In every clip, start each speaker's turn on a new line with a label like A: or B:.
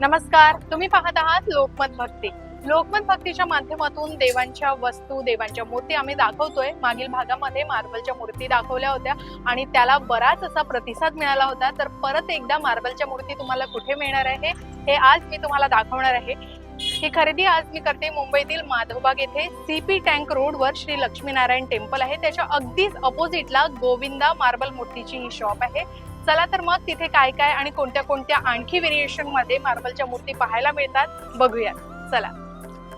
A: नमस्कार तुम्ही पाहत आहात लोकमत भक्ती. लोकमत भक्तीच्या माध्यमातून देवांच्या वस्तू देवांच्या मूर्ती आम्ही दाखवतोय. मागील भागामध्ये मार्बलच्या मूर्ती दाखवल्या होत्या आणि त्याला बराच असा प्रतिसाद मिळाला होता. तर परत एकदा मार्बलच्या मूर्ती तुम्हाला कुठे मिळणार आहे हे आज मी तुम्हाला दाखवणार आहे. ही खरेदी आज मी करते मुंबईतील माधवबाग येथे सीपी टँक रोडवर श्री लक्ष्मीनारायण टेम्पल आहे. त्याच्या अगदीच अपोजिटला गोविंदा मार्बल मूर्तीची ही शॉप आहे. चला तर मग तिथे काय काय आणि कोणत्या कोणत्या आणखी व्हेरिएशनमध्ये मार्बलच्या मूर्ती पाहायला मिळतात बघूया चला.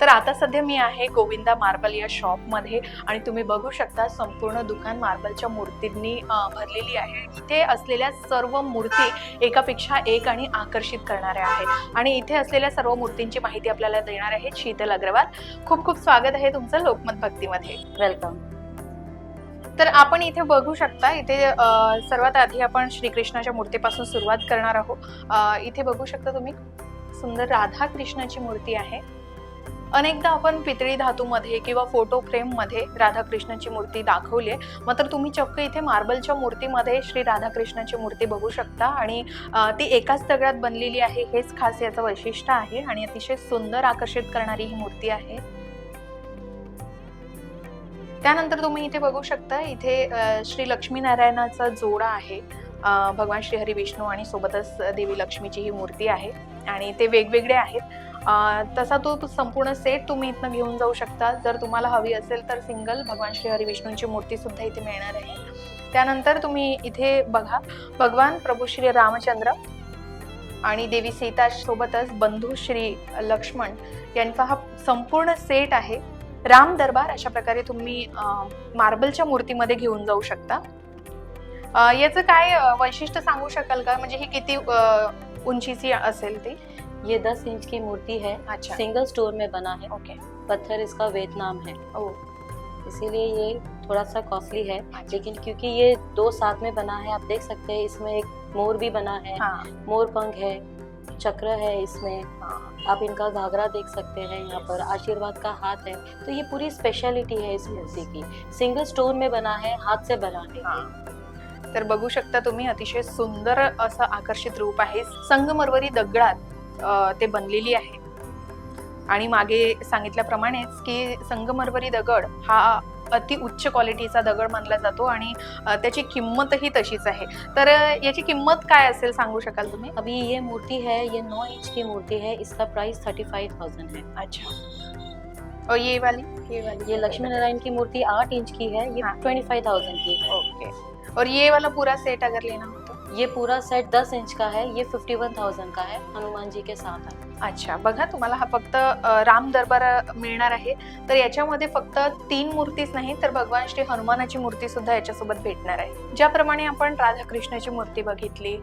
A: तर आता सध्या मी आहे गोविंदा मार्बल या शॉपमध्ये आणि तुम्ही बघू शकता संपूर्ण दुकान मार्बलच्या मूर्तींनी भरलेली आहे. इथे असलेल्या सर्व मूर्ती एकापेक्षा एक आणि आकर्षित करणाऱ्या आहेत. आणि इथे असलेल्या सर्व मूर्तींची माहिती आपल्याला देणार आहे शीतल अग्रवाल. खूप खूप स्वागत आहे तुमचं लोकमत भक्तीमध्ये.
B: वेलकम
A: तर आपण इथे बघू शकता इथे सर्वात आधी आपण श्रीकृष्णाच्या मूर्तीपासून सुरुवात करणार आहोत. इथे बघू शकता तुम्ही सुंदर राधा कृष्णाची मूर्ती आहे. अनेकदा आपण पितळी धातूमध्ये किंवा फोटो फ्रेममध्ये राधाकृष्णाची मूर्ती दाखवली आहे. मात्र तुम्ही चक्क इथे मार्बलच्या मूर्तीमध्ये श्री राधाकृष्णाची मूर्ती बघू शकता आणि ती एकाच दगडात बनलेली आहे. हेच खास याचं वैशिष्ट्य आहे आणि अतिशय सुंदर आकर्षित करणारी ही मूर्ती आहे. त्यानंतर तुम्ही इथे बघू शकता इथे श्री लक्ष्मीनारायणाचा जोडा आहे. भगवान श्री हरी विष्णू आणि सोबतच देवी लक्ष्मीची ही मूर्ती आहे आणि ते वेगवेगळे आहेत. तसा तो संपूर्ण सेट तुम्ही इथनं घेऊन जाऊ शकता. जर तुम्हाला हवी असेल तर सिंगल भगवान श्री हरी विष्णूंची मूर्ती सुद्धा इथे मिळणार आहे. त्यानंतर तुम्ही इथे बघा भगवान प्रभू श्री रामचंद्र आणि देवी सीता सोबतच बंधू श्री लक्ष्मण यांचा हा संपूर्ण सेट आहे. राम दरबार अशा प्रकारे तुम्ही मार्बलच्या मूर्तीमध्ये घेऊन जाऊ शकता. याचं काय वैशिष्ट्य सांगू शकाल का? म्हणजे ही किती उंचीची असेल ती?
B: ये 10 इंच की मूर्ति है।
A: अच्छा.
B: सिंगल स्टोर में बना है।
A: ओके.
B: पत्थर इसका वियतनाम है।
A: ओ.
B: इसीलिए ये थोड़ा सा कॉस्टली है। लेकिन क्योंकि ये दो साथ में बना है आप देख सकते हैं इसमें एक मोर भी बना है।
A: हाँ.
B: मोर पंख है चक्र है इसमें।
A: हाँ,
B: आप इनका घाघरा देख सकते हैं यहाँ पर आशीर्वाद का हाथ है। तो ये पूरी स्पेशलिटी है इस मूर्ति की। सिंगल स्टोन में बना है हाथ से बना है।
A: हाँ. तर बघू शकता तुम्ही अतिशय सुंदर असं आकर्षित रूप आहे. संगमरवरी दगडात ते बनलेली आहे. आणि मागे सांगितल्याप्रमाणेच की संगमरवरी दगड हा अति उच्च क्वालिटीचा दगड मानला जातो आणि त्याची किंमतही तशीच आहे. तर याची किंमत काय असेल सांगू शकाल तुम्ही?
B: अभी ये मूर्ति है ये नौ इंच की मूर्ति है इसका प्राइस थर्टी फाइव थाउजेंड है।
A: अच्छा। और ये वाली? ये वाली
B: ये लक्ष्मी नारायण की मूर्ति आठ इंच की है ये। ट्वेंटी फाइव थाउजेंड की
A: ओके। और ये वाला पूरा सेट अगर लेना हो?
B: ये पूरा सेट दस इंच का है ये फिफ्टी वन थाउजेंड का है हनुमान जी के साथ आहे
A: अच्छा बघा तुम्हाला हा फक्त राम दरबार मिळणार आहे. तर याच्यामध्ये फक्त तीन मूर्तीच नाही तर भगवान श्री हनुमानाची मूर्ती सुद्धा याच्यासोबत भेटणार आहे. ज्याप्रमाणे आपण राधाकृष्णाची मूर्ती बघितली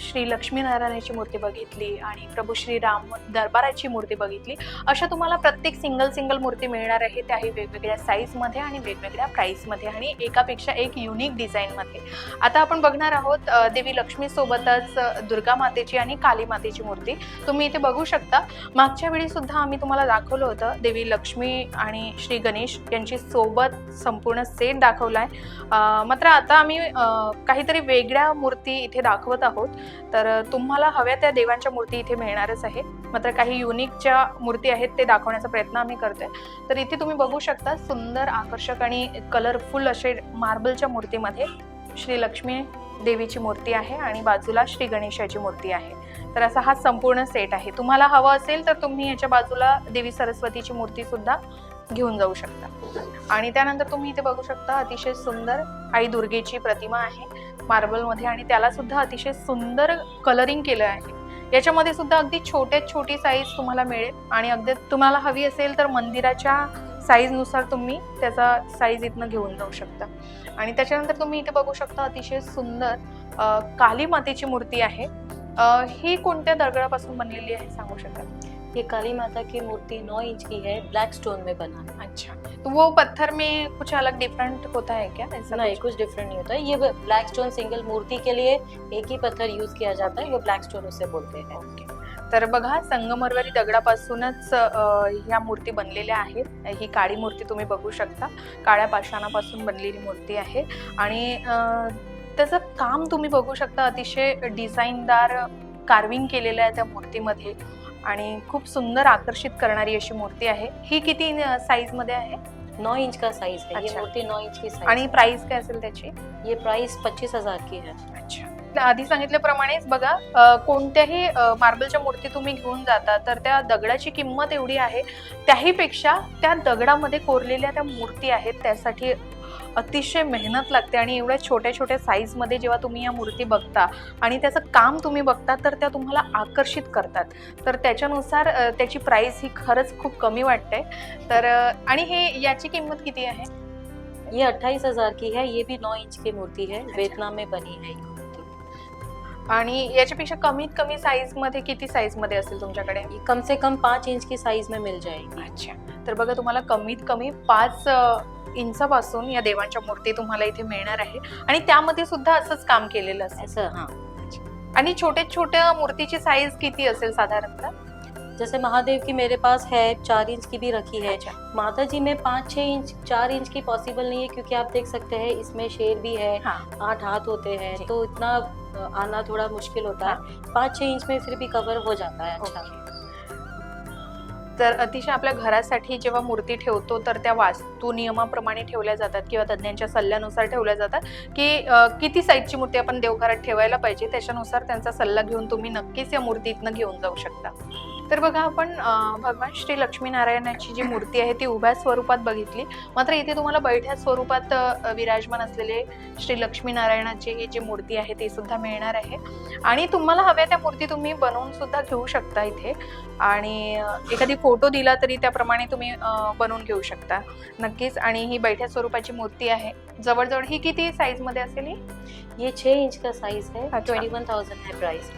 A: श्री लक्ष्मीनारायणाची मूर्ती बघितली आणि प्रभू श्री राम दरबाराची मूर्ती बघितली अशा तुम्हाला प्रत्येक सिंगल सिंगल मूर्ती मिळणार आहे. त्याही वेगवेगळ्या साईजमध्ये आणि वेगवेगळ्या प्राईसमध्ये आणि एकापेक्षा एक युनिक डिझाईनमध्ये आता आपण बघणार आहोत देवी लक्ष्मी सोबतच दुर्गा मातेची आणि काली मातेची मूर्ती. तुम्ही इथे बघू शकता. मागच्या वेळी सुद्धा आम्ही तुम्हाला दाखवलं होतं देवी लक्ष्मी आणि श्री गणेश यांची सोबत संपूर्ण सेट दाखवला आहे मात्र आता आम्ही काहीतरी वेगळ्या मूर्ती इथे दाखवत आहोत. तर तुम्हाला हव्या त्या देवांच्या मूर्ती इथे मिळणारच आहे. मात्र काही युनिकच्या मूर्ती आहेत ते दाखवण्याचा प्रयत्न आम्ही करतोय. तर इथे तुम्ही बघू शकता सुंदर आकर्षक आणि कलरफुल असे मार्बलच्या मूर्तीमध्ये श्री लक्ष्मी देवीची मूर्ती आहे आणि बाजूला श्री गणेशाची मूर्ती आहे. तर असा हा संपूर्ण सेट आहे. तुम्हाला हवं असेल तर तुम्ही याच्या बाजूला देवी सरस्वतीची मूर्ती सुद्धा घेऊन जाऊ शकता. आणि त्यानंतर तुम्ही इथे बघू शकता अतिशय सुंदर आई दुर्गेची प्रतिमा आहे मार्बलमध्ये आणि त्याला सुद्धा अतिशय सुंदर कलरिंग केलं आहे. याच्यामध्ये सुद्धा अगदी छोट्यात छोटी साईज तुम्हाला मिळेल. आणि अगदी तुम्हाला हवी असेल तर मंदिराच्या साईजनुसार तुम्ही त्याचा साईज इथनं घेऊन जाऊ शकता. आणि त्याच्यानंतर तुम्ही इथे बघू शकता अतिशय सुंदर काली मातेची मूर्ती आहे. ही कोणत्या दगडापासून बनलेली आहे सांगू शकाल?
B: ये काली माता की मूर्ति नौ इंच की है ब्लैक स्टोन में बना है
A: अच्छा. तो वो पत्थर में कुछ अलग डिफरेंट होता है क्या? ऐसा
B: नहीं
A: कुछ?
B: कुछ डिफरेंट नहीं होता. है ये ब्लैक स्टोन सिंगल मूर्ति के लिए एक ही पत्थर यूज किया जाता है वो ब्लैक स्टोन उसे बोलते हैं.
A: ओके तर बघा संगमरवरी दगडापासूनच ह्या मूर्ती बनलेल्या आहेत. ही काळी मूर्ती तुम्ही बघू शकता. काळ्या पाषाणापासून बनलेली मूर्ती आहे. आणि त्याचं काम तुम्ही बघू शकता. अतिशय डिझाईनदार कार्विंग केलेलं आहे त्या मूर्तीमध्ये. आणि खूप सुंदर आकर्षित करणारी अशी मूर्ती आहे. ही किती साईजमध्ये आहे?
B: नौ इंच का साइज है ये
A: अच्छा।
B: मूर्ति नौ इंच की साइज
A: आणि प्राइस काय असेल त्याची?
B: ये प्राइस पच्चीस हजार की है
A: अच्छा. आधी सांगितल्याप्रमाणेच बघा कोणत्याही मार्बलच्या मूर्ती तुम्ही घेऊन जाता तर त्या दगडाची किंमत एवढी आहे. त्याही पेक्षा त्या दगडामध्ये कोरलेल्या त्या मूर्ती आहेत त्यासाठी अतिशय मेहनत लागते आणि एवढ्या छोट्या छोट्या साईजमध्ये जेव्हा तुम्ही या मूर्ती बघता आणि त्याचं काम तुम्ही बघता तर त्या तुम्हाला आकर्षित करतात. तर त्याच्यानुसार त्याची प्राइस ही खरंच खूप कमी वाटते. तर आणि हे याची किंमत किती आहे?
B: ये अट्ठाईस हजार की है ये भी नौ इंच की मूर्ति है वियतनाम में बनी है.
A: आणि याच्यापेक्षा कमीत कमी साईजमध्ये किती साईजमध्ये असेल तुमच्याकडे?
B: कम से कम पाँच इंच की साइज में मिल जाएगी.
A: अच्छा. तर बघा तुम्हाला कमीत कमी पाच इंचापासून या देवांच्या मूर्ती तुम्हाला इथे मिळणार आहे. आणि त्यामध्ये सुद्धा असंच काम केलेलं असेल.
B: ऐसा हाँ.
A: आणि छोट्या छोट्या मूर्तीची साईज किती असेल साधारणतः?
B: जैसे महादेव की मेरे पास है चार इंच की भी रखी है।
A: अच्छा.
B: माता जी में पाँच छह इंच चार इंच की पॉसिबल नहीं है क्योंकि आप देख सकते हैं इसमें शेर भी है
A: हाँ।
B: आठ हाथ होते हैं। तो इतना आना थोड़ा मुश्किल होता है। पाँच छह इंच में फिर भी कवर हो जाता है अच्छा।
A: तर अतिशय आपल्या घरासाठी जेव्हा मूर्ती ठेवतो तर त्या वास्तू नियमाप्रमाणे ठेवल्या जातात किंवा तज्ज्ञांच्या सल्ल्यानुसार ठेवल्या जातात की किती साईजची मूर्ती आपण देवघरात ठेवायला पाहिजे त्याच्यानुसार त्यांचा सल्ला घेऊन तुम्ही नक्कीच या मूर्तीतनं घेऊन जाऊ शकता. तर बघा आपण भगवान श्री लक्ष्मीनारायणाची जी मूर्ती आहे ती उभ्या स्वरूपात बघितली. मात्र इथे तुम्हाला बैठ्या स्वरूपात विराजमान असलेले श्री लक्ष्मीनारायणाची ही जी मूर्ती आहे ती सुद्धा मिळणार आहे. आणि तुम्हाला हव्या त्या मूर्ती तुम्ही बनवून सुद्धा घेऊ शकता इथे. आणि एखादी फोटो दिला तरी त्याप्रमाणे तुम्ही बनवून घेऊ शकता. नक्कीच. आणि ही बैठ्या स्वरूपाची मूर्ती आहे. जवळजवळ ही किती साईजमध्ये असेल ही?
B: ये छह इंच का साइज है। ट्वेंटी वन थाउजेंड है प्राइस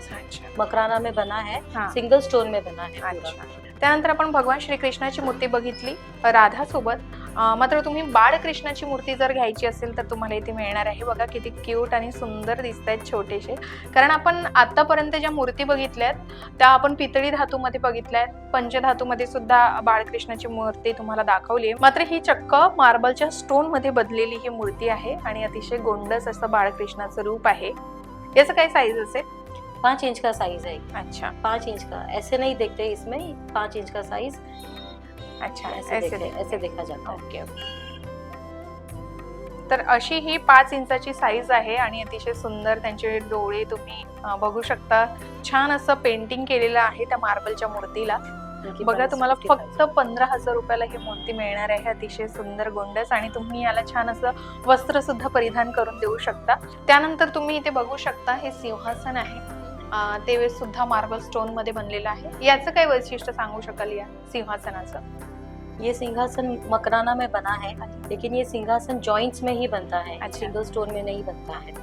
B: मकराना में बना है.
A: हाँ।
B: सिंगल स्टोन में बना है।
A: अच्छा. त्यानंतर आपण भगवान श्रीकृष्णाची मूर्ती बघितली राधा सोबत मात्र तुम्ही बाळकृष्णाची मूर्ती जर घ्यायची असेल तर तुम्हाला इथे मिळणार आहे. बघा किती क्यूट आणि सुंदर दिसत आहेत छोटेसे. कारण आपण आतापर्यंत ज्या मूर्ती बघितल्यात त्या आपण पितळी धातूमध्ये बघितल्यात. पंचधातूमध्ये सुद्धा बाळकृष्णाची मूर्ती तुम्हाला दाखवली आहे. मात्र ही चक्क मार्बलच्या स्टोनमध्ये बदलेली ही मूर्ती आहे आणि अतिशय गोंडस असं बाळकृष्णाचं रूप आहे. याचं काय साईज असेल?
B: पाँच इंच का साइज है।
A: अच्छा।
B: पाँच इंच का। ऐसे नहीं देखते इसमें पाँच इंच का साइज
A: अच्छा
B: ऐसे
A: ऐसे
B: देखते- ऐसे देखा जाता है।
A: ओके तर अशी ही पाच इंचाची साईज आहे आणि अतिशय सुंदर त्यांचे डोळे तुम्ही बघू शकता. छान असं पेंटिंग केलेलं आहे त्या मार्बलच्या मूर्तीला. बघा तुम्हाला
B: 55,000.
A: फक्त पंधरा हजार रुपयाला ही मूर्ती मिळणार आहे. अतिशय सुंदर गोंडस आणि तुम्ही याला छान असं वस्त्र सुद्धा परिधान करून देऊ शकता. त्यानंतर तुम्ही इथे बघू शकता हे सिंहासन आहे. ते सुद्धा मार्बल स्टोनमध्ये बनलेलं आहे. याचं काय वैशिष्ट्य सांगू शकाल या सिंहासनाचं?
B: ये सिंहासन मकराना में बना है लेकिन ये सिंहासन जॉइंट्स में ही बनता है
A: अच्छा।
B: सिंगल स्टोन में नहीं बनता है।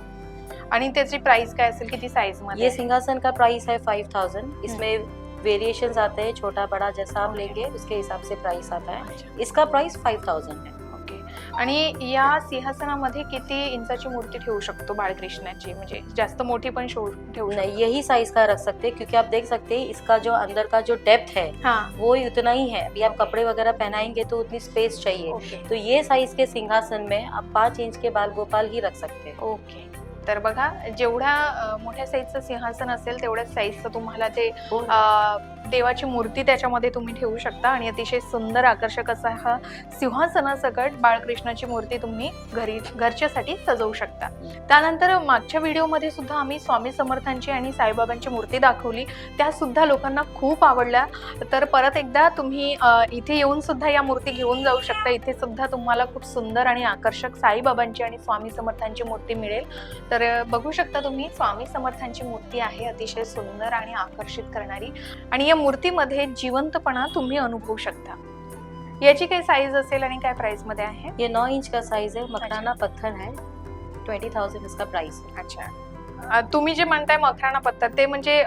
A: आणि त्याची प्राइस काय असेल? किती साईजमध्ये?
B: ये? सिंहासन का प्राइस है फाइव थाउजेंड इसमें वेरिएशंस आते हैं छोटा बड़ा जैसा आप. लेंगे उसके हिसाब से प्राइस आता है। इसका प्राइस फाइव थाउजेंड है।
A: आणि या सिंहासनामध्ये किती इंचाची मूर्ति ठेवू शकतो बाळकृष्णाची? म्हणजे जास्त मोठी पण शो ठेवू
B: नहीं यही साइज का रख सकते? क्योंकि आप देख सकते हैं इसका जो अंदर का जो डेप्थ है
A: हा।
B: वो उतना ही है। अभी आप कपड़े वगैरह पहनाएंगे तो उतनी स्पेस चाहिए। तो ये साइज के सिंहासन में आप पाँच इंच के बाल गोपाल ही रख सकते हैं।
A: ओके तर बघा जेवढ्या मोठ्या साईजचं सिंहासन असेल तेवढ्याच साईजचं तुम्हाला ते अ, देवाची मूर्ती त्याच्यामध्ये तुम्ही ठेवू शकता आणि अतिशय सुंदर आकर्षक असा हा सिंहासनासकट बाळकृष्णाची मूर्ती तुम्ही घरी घरच्यासाठी सजवू शकता. त्यानंतर मागच्या व्हिडिओमध्ये सुद्धा आम्ही स्वामी समर्थांची आणि साईबाबांची मूर्ती दाखवली. त्या सुद्धा लोकांना खूप आवडल्या. तर परत एकदा तुम्ही इथे येऊन सुद्धा या मूर्ती घेऊन जाऊ शकता. इथे सुद्धा तुम्हाला खूप सुंदर आणि आकर्षक साईबाबांची आणि स्वामी समर्थांची मूर्ती मिळेल. तर बघू शकता तुम्ही स्वामी समर्थांची मूर्ती आहे अतिशय सुंदर आणि आकर्षित करणारी आणि या मूर्तीमध्ये जिवंतपणा तुम्ही अनुभवू शकता. याची काय साईज असेल आणि काय प्राइसमध्ये आहे?
B: ये नौ इंच का साइज है मकराना पत्थर है ट्वेंटी थाउजेंड इसका प्राइस है.
A: अच्छा. तुम्ही जे म्हणताय मखराणा पत्थर ते म्हणजे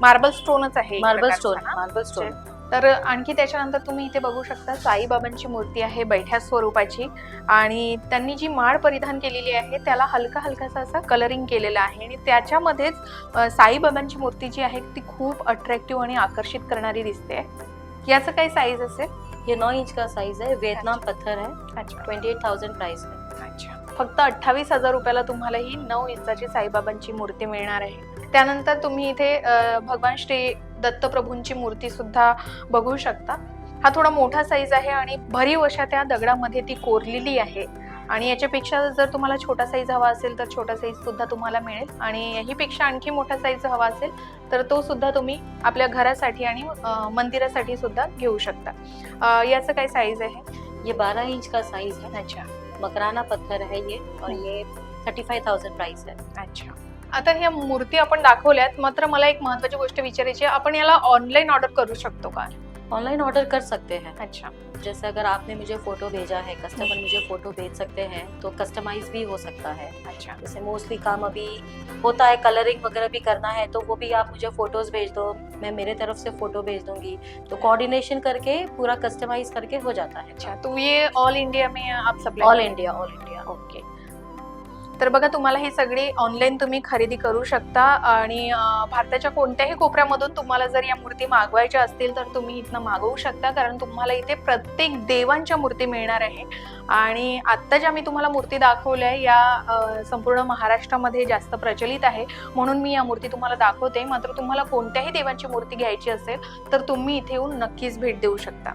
A: मार्बल स्टोनच आहे
B: मार्बल स्टोन? मार्बल स्टोन
A: तर आणखी त्याच्यानंतर तुम्ही इथे बघू शकता साईबाबांची मूर्ती आहे बैठ्या स्वरूपाची आणि त्यांनी जी माळ परिधान केलेली आहे त्याला हलका हलकासा असा कलरिंग केलेला आहे आणि त्याच्यामध्येच साईबाबांची मूर्ती जी आहे ती खूप अट्रॅक्टिव्ह आणि आकर्षित करणारी दिसते. याचं काय साईज असेल?
B: ये नौ इंच का साइज है वियतनाम पत्थर है
A: अच्छा.
B: ट्वेंटी एट थाउजेंड प्राइस है
A: अच्छा. फक्त अठ्ठावीस हजार रुपयाला तुम्हाला ही नऊ इंचाची साईबाबांची मूर्ती मिळणार आहे. त्यानंतर तुम्ही इथे भगवान श्री दत्तप्रभूंची मूर्ती सुद्धा बघू शकता. हा थोडा मोठा साईज आहे आणि भरीव अशा त्या दगडामध्ये ती कोरलेली आहे. आणि याच्यापेक्षा जर तुम्हाला छोटा साईज हवा असेल तर छोटा साईज सुद्धा तुम्हाला मिळेल. आणि याहीपेक्षा आणखी मोठा साईज हवा असेल तर तो सुद्धा तुम्ही आपल्या घरासाठी आणि मंदिरासाठी सुद्धा घेऊ शकता. याचं काय साईज आहे?
B: ये 12 इंच का साइज है।
A: अच्छा.
B: मकराना पत्थर है ये और ये थर्टी फाइव थाउजेंड प्राइस है।
A: अच्छा. आता ह्या मूर्ती आपण दाखवल्यात मात्र मला एक महत्वाची गोष्ट विचारायची आहे. आपण याला ऑनलाईन ऑर्डर करू शकतो का?
B: ऑनलाइन ऑर्डर कर सकते हैं।
A: अच्छा.
B: जैसे अगर आपने मुझे फ़ोटो भेजा है कस्टमर मुझे फ़ोटो भेज सकते हैं तो कस्टमाइज भी हो सकता है।
A: अच्छा.
B: जैसे मोस्टली काम अभी होता है कलरिंग वगैरह भी करना है तो वो भी आप मुझे फ़ोटोज़ भेज दो मैं मेरे तरफ़ से फ़ोटो भेज दूँगी। तो कोऑर्डिनेशन करके पूरा कस्टमाइज करके हो जाता है।
A: अच्छा तो ये ऑल इंडिया में आप supply
B: all India all India
A: okay तर बघा तुम्हाला ही सगळी ऑनलाईन तुम्ही खरेदी करू शकता आणि भारताच्या कोणत्याही कोपऱ्यामधून तुम्हाला जर या मूर्ती मागवायच्या असतील तर तुम्ही इथनं मागवू शकता. कारण तुम्हाला इथे प्रत्येक देवांच्या मूर्ती मिळणार आहे. आणि आत्ता ज्या मी तुम्हाला मूर्ती दाखवल्या या संपूर्ण महाराष्ट्रामध्ये जास्त प्रचलित आहे. म्हणून मी या मूर्ती तुम्हाला दाखवते. मात्र तुम्हाला कोणत्याही देवांची मूर्ती घ्यायची असेल तर तुम्ही इथे येऊन नक्कीच भेट देऊ शकता.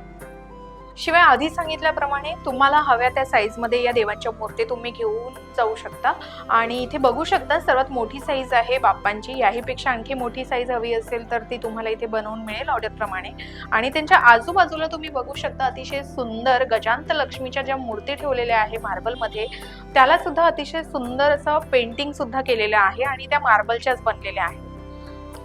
A: शिवाय आधी सांगितल्याप्रमाणे तुम्हाला हव्या त्या साईजमध्ये या देवांच्या मूर्ती तुम्ही घेऊन जाऊ शकता. आणि इथे बघू शकता सर्वात मोठी साईज आहे बाप्पांची. याहीपेक्षा आणखी मोठी साईज हवी असेल तर ती तुम्हाला इथे बनवून मिळेल ऑर्डरप्रमाणे आणि त्यांच्या आजूबाजूला तुम्ही बघू शकता अतिशय सुंदर गजांत लक्ष्मीच्या ज्या मूर्ती ठेवलेल्या आहे मार्बलमध्ये त्याला सुद्धा अतिशय सुंदर असं पेंटिंग सुद्धा केलेलं आहे आणि त्या मार्बलच्याच बनलेल्या आहेत.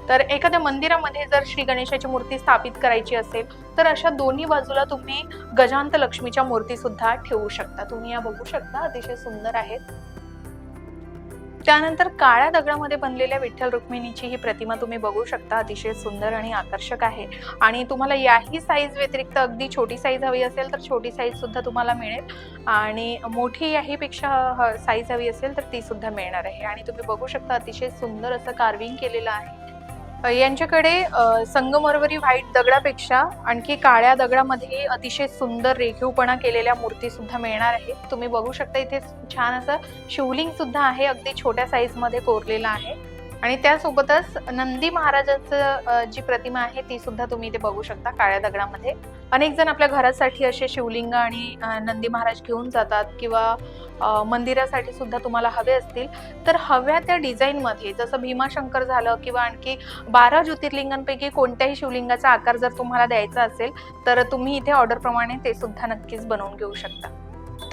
A: तर एखाद्या मंदिरामध्ये जर श्री गणेशाची मूर्ती स्थापित करायची असेल तर अशा दोन्ही बाजूला तुम्ही गजांत लक्ष्मीच्या मूर्ती सुद्धा ठेवू शकता. तुम्ही या बघू शकता अतिशय सुंदर आहेत. त्यानंतर काळ्या दगडामध्ये बनलेल्या विठ्ठल रुक्मिणीची ही प्रतिमा तुम्ही बघू शकता अतिशय सुंदर आणि आकर्षक आहे. आणि तुम्हाला याही साईज व्यतिरिक्त अगदी छोटी साईज हवी असेल तर छोटी साईज सुद्धा तुम्हाला मिळेल. आणि मोठी याहीपेक्षा साईज हवी असेल तर ती सुद्धा मिळणार आहे. आणि तुम्ही बघू शकता अतिशय सुंदर असं कार्विंग केलेलं आहे. यांच्याकडे संगमरवरी व्हाईट दगडापेक्षा आणखी काळ्या दगडामध्ये अतिशय सुंदर रेखीवपणा केलेल्या मूर्ती सुद्धा मिळणार आहे तुम्ही बघू शकता इथे छान असं शिवलिंग सुद्धा आहे. अगदी छोट्या साईजमध्ये कोरलेलं आहे. आणि त्यासोबतच नंदी महाराजांचं जी प्रतिमा आहे ती सुद्धा तुम्ही इथे बघू शकता काळ्या दगडामध्ये. अनेक जण आपल्या घरासाठी असे शिवलिंग आणि नंदी महाराज घेऊन जातात किंवा मंदिरासाठी सुद्धा तुम्हाला हवे असतील. तर हव्या त्या डिझाईनमध्ये जसं भीमाशंकर झालं किंवा आणखी बारा ज्योतिर्लिंगांपैकी कोणत्याही शिवलिंगाचा आकार जर तुम्हाला द्यायचा असेल तर तुम्ही इथे ऑर्डरप्रमाणे ते सुद्धा नक्कीच बनवून घेऊ शकता.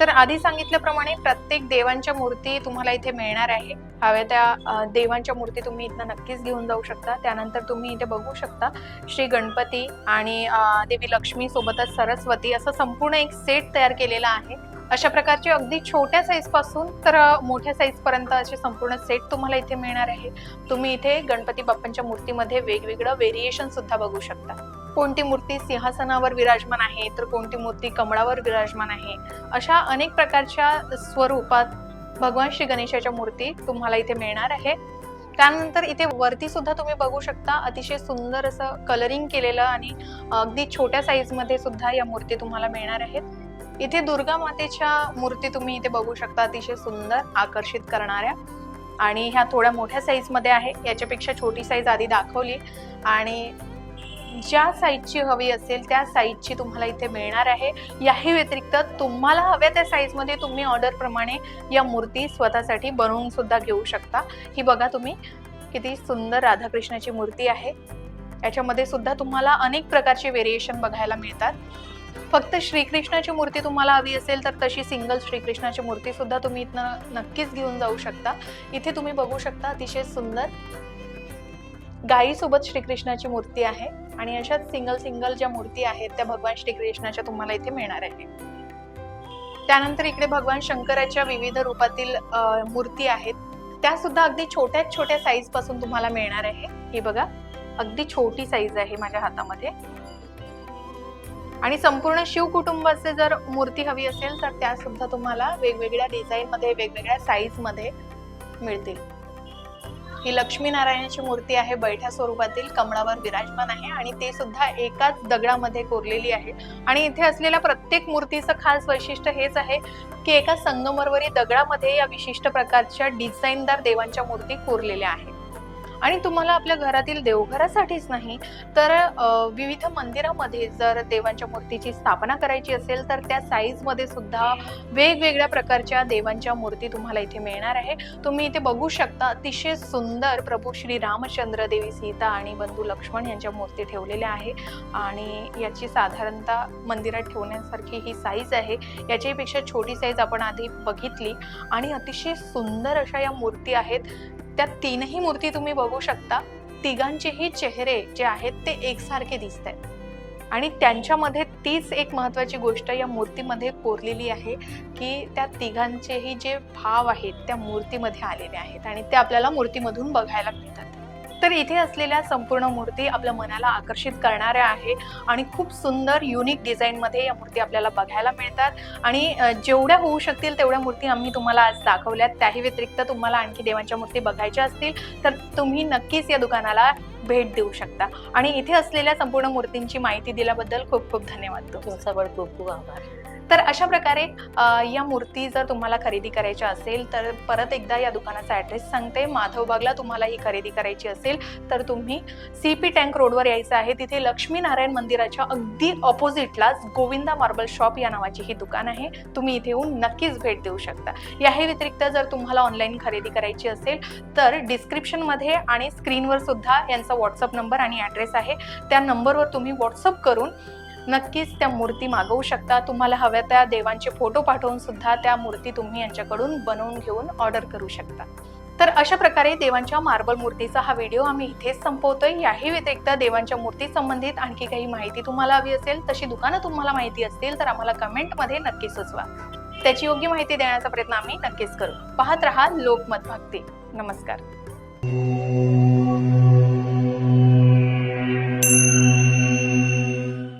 A: तर आधी सांगितल्याप्रमाणे प्रत्येक देवांच्या मूर्ती तुम्हाला इथे मिळणार आहे. हव्या त्या देवांच्या मूर्ती तुम्ही इथं नक्कीच घेऊन जाऊ शकता. त्यानंतर तुम्ही इथे बघू शकता श्री गणपती आणि देवी लक्ष्मी सोबतच सरस्वती असं संपूर्ण एक सेट तयार केलेला आहे. अशा प्रकारचे अगदी छोट्या साईजपासून तर मोठ्या साईज पर्यंत असे संपूर्ण सेट तुम्हाला इथे मिळणार आहे. तुम्ही इथे गणपती बाप्पांच्या मूर्तीमध्ये वेगवेगळं वेरिएशन सुद्धा बघू शकता. कोणती मूर्ती सिंहासनावर विराजमान आहे तर कोणती मूर्ती कमळावर विराजमान आहे अशा अनेक प्रकारच्या स्वरूपात भगवान श्री गणेशाच्या मूर्ती तुम्हाला इथे मिळणार आहे. त्यानंतर इथे वरती सुद्धा तुम्ही बघू शकता अतिशय सुंदर असं कलरिंग केलेलं आणि अगदी छोट्या साईजमध्ये सुद्धा या मूर्ती तुम्हाला मिळणार आहेत. इथे दुर्गा मातेच्या मूर्ती तुम्ही इथे बघू शकता अतिशय सुंदर आकर्षित करणाऱ्या. आणि ह्या थोड्या मोठ्या साईजमध्ये आहे याच्यापेक्षा छोटी साईज आधी दाखवली. आणि ज्या साईजची हवी असेल त्या साईजची तुम्हाला इथे मिळणार आहे. याही व्यतिरिक्त तुम्हाला हव्या त्या साईजमध्ये तुम्ही ऑर्डरप्रमाणे या मूर्ती स्वतःसाठी बनवून सुद्धा घेऊ शकता. ही बघा तुम्ही किती सुंदर राधाकृष्णाची मूर्ती आहे. याच्यामध्ये सुद्धा तुम्हाला अनेक प्रकारचे व्हेरिएशन बघायला मिळतात. फक्त श्रीकृष्णाची मूर्ती तुम्हाला हवी असेल तर तशी सिंगल श्रीकृष्णाची मूर्ती सुद्धा तुम्ही इथनं नक्कीच घेऊन जाऊ शकता. इथे तुम्ही बघू शकता अतिशय सुंदर गायीसोबत श्रीकृष्णाची मूर्ती आहे. आणि अशाच सिंगल सिंगल ज्या मूर्ती आहेत त्या भगवान श्रीकृष्णाच्या तुम्हाला इथे मिळणार आहे त्यानंतर इकडे भगवान शंकराच्या विविध रूपातील मूर्ती आहेत. त्या सुद्धा अगदी छोट्यात छोट्या साईजपासून तुम्हाला मिळणार आहे. ही बघा अगदी छोटी साईज आहे माझ्या हातामध्ये. आणि संपूर्ण शिव कुटुंबाचे जर मूर्ती हवी असेल तर त्या सुद्धा तुम्हाला वेगवेगळ्या डिझाईन मध्ये वेगवेगळ्या साईजमध्ये मिळतील. ही लक्ष्मी नारायणाची मूर्ती आहे बैठ्या स्वरूपातील कमळावर विराजमान आहे आणि ते सुद्धा एकाच दगडामध्ये कोरलेली आहे. आणि इथे असलेल्या प्रत्येक मूर्तीचं खास वैशिष्ट्य हेच आहे की एका संगमरवरी दगडामध्ये या विशिष्ट प्रकारच्या डिझाईनदार देवांच्या मूर्ती कोरलेल्या आहेत. आणि तुम्हाला आपल्या घरातील देवघरासाठीच नाही तर विविध मंदिरामध्ये जर देवांच्या मूर्तीची स्थापना करायची असेल तर त्या साईजमध्ये सुद्धा वेगवेगळ्या प्रकारच्या देवांच्या मूर्ती तुम्हाला इथे मिळणार आहे. तुम्ही इथे बघू शकता अतिशय सुंदर प्रभू श्री रामचंद्र देवी सीता आणि बंधू लक्ष्मण यांच्या मूर्ती ठेवलेल्या आहे. आणि याची साधारणतः मंदिरात ठेवण्यासारखी ही साईज आहे. याच्यापेक्षा छोटी साईज आपण आधी बघितली. आणि अतिशय सुंदर अशा या मूर्ती आहेत. त्या तीनही मूर्ती तुम्ही बघू शकता. तिघांचेही चेहरे जे आहेत ते एकसारखे दिसत आहेत आणि त्यांच्यामध्ये तीच एक महत्त्वाची गोष्ट या मूर्तीमध्ये कोरलेली आहे की त्या तिघांचेही जे भाव आहेत त्या मूर्तीमध्ये आलेले आहेत आणि ते आपल्याला मूर्तीमधून बघायला मिळतात. तर इथे असलेल्या संपूर्ण मूर्ती आपल्या मनाला आकर्षित करणाऱ्या आहे आणि खूप सुंदर युनिक डिझाईनमध्ये या मूर्ती आपल्याला बघायला मिळतात. आणि जेवढ्या होऊ शकतील तेवढ्या मूर्ती आम्ही तुम्हाला आज दाखवल्यात. त्याही व्यतिरिक्त तुम्हाला आणखी देवांच्या मूर्ती बघायच्या असतील तर तुम्ही नक्कीच या दुकानाला भेट देऊ शकता. आणि इथे असलेल्या संपूर्ण मूर्तींची माहिती दिल्याबद्दल खूप खूप धन्यवाद तुमचा
B: पण खूप खूप आभार.
A: तर अशा प्रकारे या मूर्ती जर तुम्हाला खरेदी करायच्या असेल तर परत एकदा या दुकानाचा ॲड्रेस सांगते. माधवबागला तुम्हाला ही खरेदी करायची असेल तर तुम्ही सी पी टँक रोडवर यायचं आहे. तिथे लक्ष्मीनारायण मंदिराच्या अगदी ऑपोजिटलाच गोविंदा मार्बल शॉप या नावाची ही दुकान आहे. तुम्ही इथे येऊन नक्कीच भेट देऊ शकता. याही व्यतिरिक्त जर तुम्हाला ऑनलाईन खरेदी करायची असेल तर डिस्क्रिप्शनमध्ये आणि स्क्रीनवर सुद्धा यांचा व्हॉट्सअप नंबर आणि ॲड्रेस आहे. त्या नंबरवर तुम्ही व्हॉट्सअप करून नक्कीच त्या मूर्ती मागवू शकता. तुम्हाला हव्या त्या देवांचे फोटो पाठवून सुद्धा त्या मूर्ती तुम्ही यांच्याकडून बनवून घेऊन ऑर्डर करू शकता. तर अशा प्रकारे देवांच्या मार्बल मूर्तीचा हा व्हिडिओ आम्ही इथेच संपवतोय. याही व्यतिरिक्त देवांच्या मूर्ती संबंधित आणखी काही माहिती तुम्हाला हवी असेल तशी दुकानं तुम्हाला माहिती असतील तर आम्हाला कमेंटमध्ये नक्की सुचवा. त्याची योग्य माहिती देण्याचा प्रयत्न आम्ही नक्कीच करू. पाहत रहा लोकमत भक्ती. नमस्कार.